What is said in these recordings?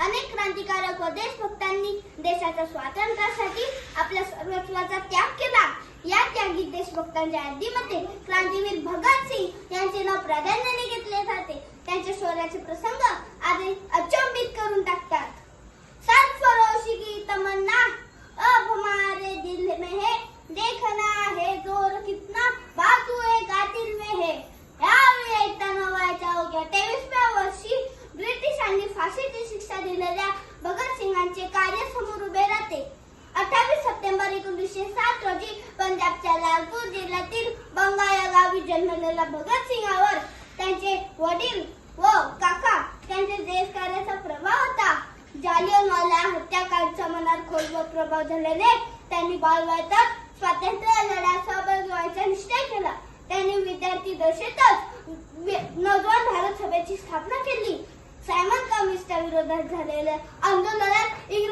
अनेक क्रांतिकारक व देशभक्तांनी देशाच्या स्वातंत्र्यासाठी आपल्या सर्वस्वाचा त्याग केला. या त्यागी देशभक्तांच्या यादीमध्ये क्रांतीवीर भगतसिंग यांचे नाव प्राधान्याने घेतले जाते. त्यांच्या शौर्याचे प्रसंग एकोणीसशे सात रोजी पंजाबच्या लालपूर जिल्ह्यातील बंगा या गावी जन्मलेल्या भगतसिंगावर त्यांचे वडील व काका त्यांचे देश कार्याचा प्रभाव होता. जालियनवाला हत्याकांडच्या मनात खोलवर प्रभाव झाल्याने त्यांनी बालवयातच स्वातंत्र्य लढ्यात सहभाग व्हायचा निश्चय केला. त्यांनी विद्यार्थी दशेतच नवजवान भारत सभेची स्थापना केली. सायमन कमिस्टच्या विरोधात झालेल्या आंदोलनात इंग्रज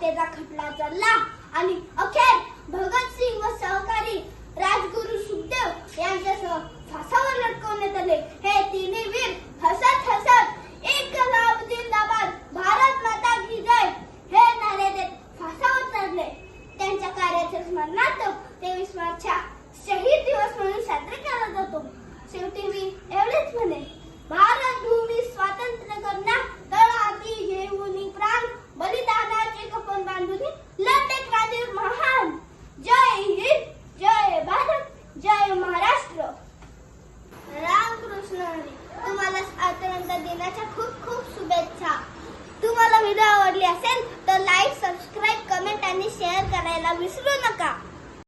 सॉन्डर्सच्या खटला चालला आणि अखेर भगतसिंग व सहकारी राजगुरु सुखदेव यांच्यासह फासावर लटकवण्यात आले. हे तिन्ही वीर हसत हसत इन्कलाब जिंदाबाद भारत माता की जय हे नारे देत फासावर चढले. त्यांच्या कार्याच्या स्मरणार्थ तेवीस मार्चच्या लग्नाच्या खूप खूप शुभेच्छा. तुम्हाला व्हिडिओ आवडली असेल तर लाईक सबस्क्राईब कमेंट आणि शेअर करायला विसरू